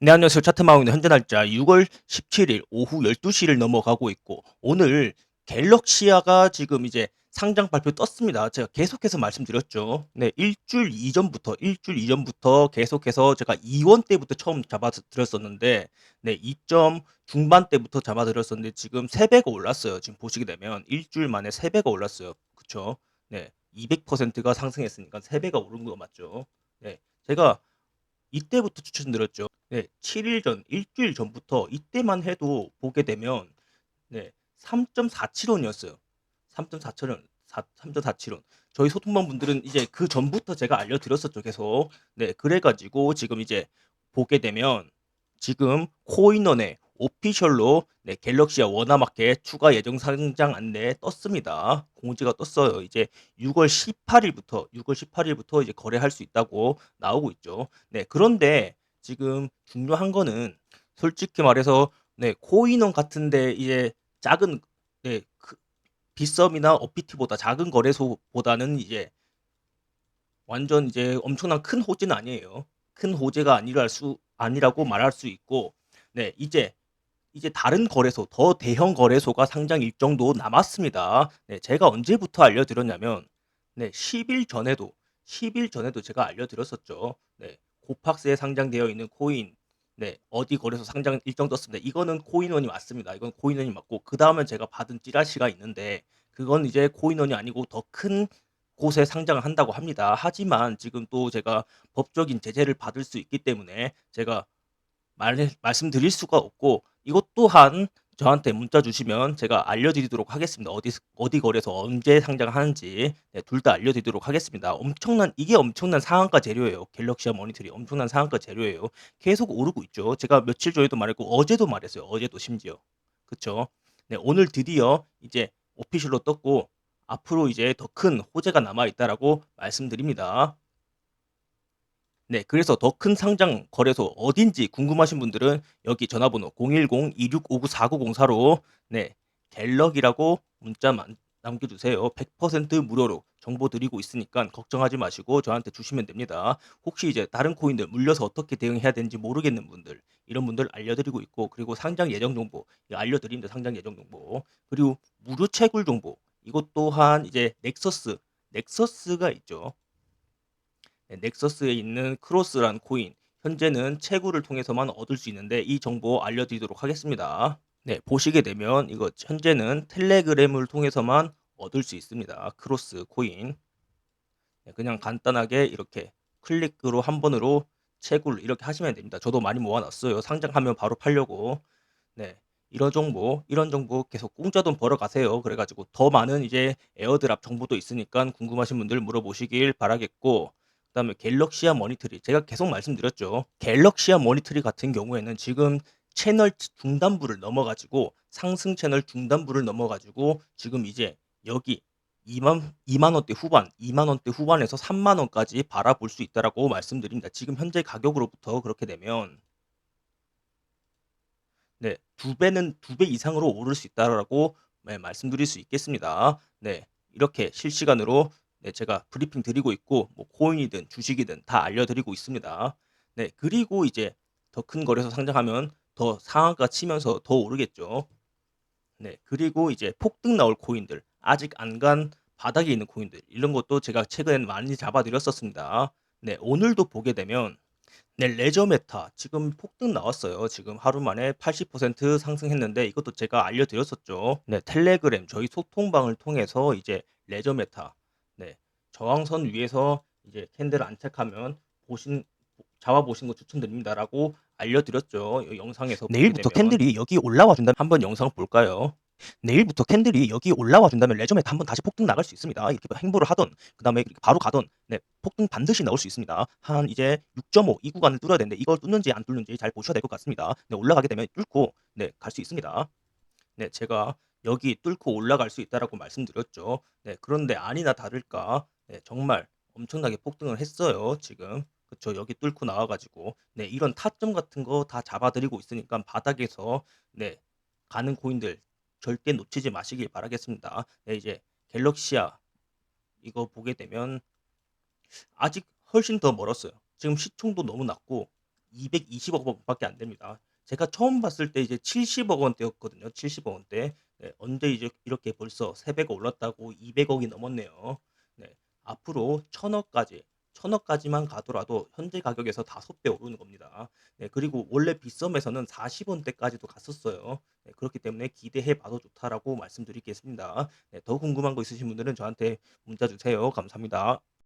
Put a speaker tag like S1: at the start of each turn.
S1: 네, 안녕하세요. 차트마운의 현재 날짜 6월 17일 오후 12시를 넘어가고 있고, 오늘 갤럭시아가 지금 이제 상장 발표 떴습니다. 제가 계속해서 말씀드렸죠. 네, 일주일 이전부터, 일주일 이전부터 계속해서 제가 2원 때부터 처음 잡아드렸었는데, 네, 2점 중반 때부터 잡아드렸었는데, 지금 3배가 올랐어요. 지금 보시게 되면 일주일 만에 3배가 올랐어요. 그쵸? 네, 200%가 상승했으니까 3배가 오른 거 맞죠? 네, 제가 이때부터 추천드렸죠. 네. 7일 전, 일 주일 전부터 이때만 해도 보게 되면 네. 3.47 원이었어요. 3.47 원. 3.47 원. 저희 소통방 분들은 이제 그 전부터 제가 알려드렸었죠, 계속. 네. 그래 가지고 지금 이제 보게 되면 지금 코인원에 오피셜로 네, 갤럭시와 워낙마켓 추가 예정 상장 안내 떴습니다. 공지가 떴어요. 이제 6월 18일부터 6월 18일부터 이제 거래할 수 있다고 나오고 있죠. 네, 그런데 지금 중요한 거는 솔직히 말해서 네, 코인원 같은데 이제 작은 네, 그 빗썸이나 업비트보다 작은 거래소보다는 이제 완전 이제 엄청난 큰 호재는 아니에요. 큰 호재가 아니랄 수 아니라고 말할 수 있고 네, 이제 이제 다른 거래소, 더 대형 거래소가 상장 일정도 남았습니다. 네, 제가 언제부터 알려드렸냐면, 네, 10일 전에도, 10일 전에도 제가 알려드렸었죠. 네, 고팍스에 상장되어 있는 코인, 네, 어디 거래소 상장 일정 떴습니다. 이거는 코인원이 맞습니다. 이건 코인원이 맞고, 그 다음에 제가 받은 찌라시가 있는데, 그건 이제 코인원이 아니고 더큰 곳에 상장을 한다고 합니다. 하지만 지금 또 제가 법적인 제재를 받을 수 있기 때문에 제가 말 말씀드릴 수가 없고 이것 또한 저한테 문자 주시면 제가 알려드리도록 하겠습니다. 어디 어디 거래소 언제 상장하는지 네, 둘다 알려드리도록 하겠습니다. 엄청난 이게 엄청난 상한가 재료예요. 갤럭시와 모니터리 엄청난 상한가 재료예요. 계속 오르고 있죠. 제가 며칠 전에도 말했고 어제도 말했어요. 어제도 심지어 그쵸? 네, 오늘 드디어 이제 오피셜로 떴고 앞으로 이제 더 큰 호재가 남아 있다라고 말씀드립니다. 네, 그래서 더 큰 상장 거래소 어딘지 궁금하신 분들은 여기 전화번호 010-2659-4904로 네, 갤럭이라고 문자만 남겨주세요. 100% 무료로 정보 드리고 있으니까 걱정하지 마시고 저한테 주시면 됩니다. 혹시 이제 다른 코인들 물려서 어떻게 대응해야 되는지 모르겠는 분들 이런 분들 알려드리고 있고 그리고 상장 예정 정보 알려드립니다. 상장 예정 정보 그리고 무료 채굴 정보 이것 또한 이제 넥서스 넥서스가 있죠. 네, 넥서스에 있는 크로스란 코인 현재는 채굴을 통해서만 얻을 수 있는데 이 정보 알려드리도록 하겠습니다. 네, 보시게 되면 이거 현재는 텔레그램을 통해서만 얻을 수 있습니다. 크로스 코인. 네, 그냥 간단하게 이렇게 클릭으로 한 번으로 채굴 이렇게 하시면 됩니다. 저도 많이 모아놨어요. 상장하면 바로 팔려고. 네, 이런 정보, 이런 정보 계속 공짜 돈 벌어 가세요. 그래가지고 더 많은 이제 에어드랍 정보도 있으니까 궁금하신 분들 물어보시길 바라겠고, 그다음에 갤럭시아 모니터리 제가 계속 말씀드렸죠. 갤럭시아 모니터리 같은 경우에는 지금 채널 중단부를 넘어 가지고 상승 채널 중단부를 넘어 가지고 지금 이제 여기 2만 2만 원대 후반, 2만 원대 후반에서 3만 원까지 바라볼 수 있다라고 말씀드립니다. 지금 현재 가격으로부터 그렇게 되면 네, 두 배는 두 배 이상으로 오를 수 있다라고 네, 말씀드릴 수 있겠습니다. 네, 이렇게 실시간으로 네, 제가 브리핑 드리고 있고 뭐 코인이든 주식이든 다 알려드리고 있습니다. 네, 그리고 이제 더 큰 거래소 상장하면 더 상한가 치면서 더 오르겠죠. 네, 그리고 이제 폭등 나올 코인들 아직 안 간 바닥에 있는 코인들 이런 것도 제가 최근에 많이 잡아드렸었습니다. 네, 오늘도 보게 되면 네, 레저 메타 지금 폭등 나왔어요. 지금 하루 만에 80% 상승했는데 이것도 제가 알려드렸었죠. 네, 텔레그램 저희 소통방을 통해서 이제 레저 메타 네, 저항선 위에서 이제 캔들을 안착하면 보신 잡아 보시는 거 추천드립니다라고 알려드렸죠. 이 영상에서
S2: 내일부터
S1: 되면
S2: 캔들이 여기 올라와 준다면
S1: 한번 영상 볼까요?
S2: 내일부터 캔들이 여기 올라와 준다면 레저메타 한번 다시 폭등 나갈 수 있습니다. 이렇게 행보를 하던 그다음에 바로 가던 네, 폭등 반드시 나올 수 있습니다. 한 이제 6.5 이 구간을 뚫어야 되는데 이걸 뚫는지 안 뚫는지 잘 보셔야 될 것 같습니다. 네, 올라가게 되면 뚫고 네, 갈 수 있습니다.
S1: 네, 제가 여기 뚫고 올라갈 수 있다라고 말씀드렸죠. 네, 그런데 아니나 다를까, 네, 정말 엄청나게 폭등을 했어요, 지금. 그쵸, 여기 뚫고 나와가지고. 네, 이런 타점 같은 거 다 잡아드리고 있으니까 바닥에서, 네, 가는 코인들 절대 놓치지 마시길 바라겠습니다. 네, 이제 갤럭시아 이거 보게 되면 아직 훨씬 더 멀었어요. 지금 시총도 너무 낮고, 220억 원밖에 안 됩니다. 제가 처음 봤을 때 이제 70억 원대였거든요. 70억 원대. 네, 언제 이제 이렇게 벌써 3배가 올랐다고 200억이 넘었네요. 네, 앞으로 1000억까지, 1000억까지만 가더라도 현재 가격에서 5배 오르는 겁니다. 네, 그리고 원래 빗썸에서는 40원대까지도 갔었어요. 네, 그렇기 때문에 기대해 봐도 좋다라고 말씀드리겠습니다. 네, 더 궁금한 거 있으신 분들은 저한테 문자 주세요. 감사합니다.